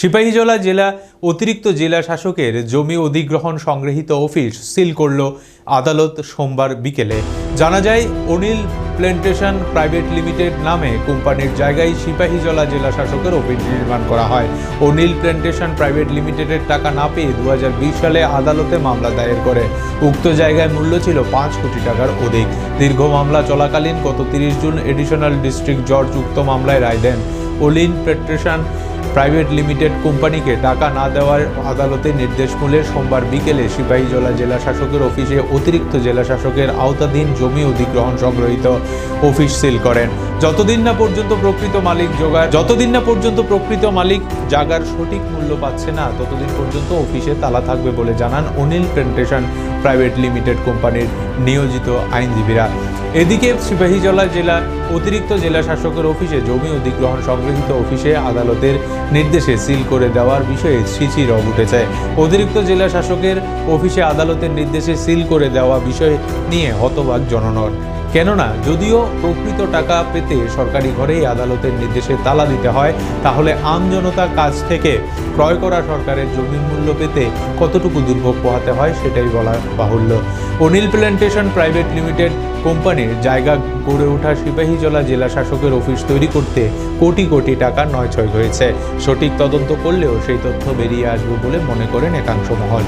সিপাহীজলা জেলা অতিরিক্ত জেলা শাসকের জমি অধিগ্রহণ সংগৃহীত অফিস সিল করল আদালত সোমবার বিকেলে। জানা যায়, অনিল প্ল্যান্টেশন প্রাইভেট লিমিটেড নামে কোম্পানির জায়গায় সিপাহীজলা জেলা শাসকের অফিস নির্মাণ করা হয়। অনিল প্ল্যান্টেশন প্রাইভেট লিমিটেডের টাকা না পেয়ে দু হাজার বিশ সালে আদালতে মামলা দায়ের করে। উক্ত জায়গায় মূল্য ছিল পাঁচ কোটি টাকার অধিক। দীর্ঘ মামলা চলাকালীন গত তিরিশ জুন এডিশনাল ডিস্ট্রিক্ট জজ উক্ত মামলায় রায় দেন। ওলিন পেট্রেশন প্রাইভেট লিমিটেড কোম্পানিকে টাকা না দেওয়ার আদালতের নির্দেশ মূলে সোমবার বিকেলে সিপাহীজলা জেলা শাসকের অফিসে অতিরিক্ত জেলা শাসকের আওতাধীন জমি অধিগ্রহণ সংগ্রহীত অফিস সিল করেন। যতদিন না পর্যন্ত প্রকৃত মালিক জোগাড় যতদিন না পর্যন্ত প্রকৃত মালিক জাগার সঠিক মূল্য পাচ্ছে না, ততদিন পর্যন্ত অফিসে তালা থাকবে বলে জানান অনিল প্রেন্টেশন প্রাইভেট লিমিটেড কোম্পানির নিয়োজিত আইনজীবীরা। এদিকে সিপাহীজলা জেলা অতিরিক্ত জেলা শাসকের অফিসে জমি অধিগ্রহণ সংগৃহীত অফিসে আদালতের নির্দেশে সিল করে দেওয়ার বিষয়ে শিচিরব উঠেছে। অতিরিক্ত জেলা শাসকের অফিসে আদালতের নির্দেশে সিল করে দেওয়া বিষয় নিয়ে হতবাক জননর কেননা যদিও প্রকৃত টাকা পেতে সরকারি ঘরেই আদালতের নির্দেশে তালা দিতে হয়, তাহলে আম জনতার কাছ থেকে ক্রয় করা সরকারের জমির মূল্য পেতে কতটুকু দুর্ভোগ পোহাতে হয় সেটাই বলা বাহুল্য। অনিল প্ল্যান্টেশন প্রাইভেট লিমিটেড কোম্পানির জায়গা গড়ে ওঠা সিপাহীজলা জেলা শাসকের অফিস তৈরি করতে কোটি কোটি টাকা নয় ছয় হয়েছে। সঠিক তদন্ত করলেও সেই তথ্য বেরিয়ে আসবে বলে মনে করেন একাংশ মহল।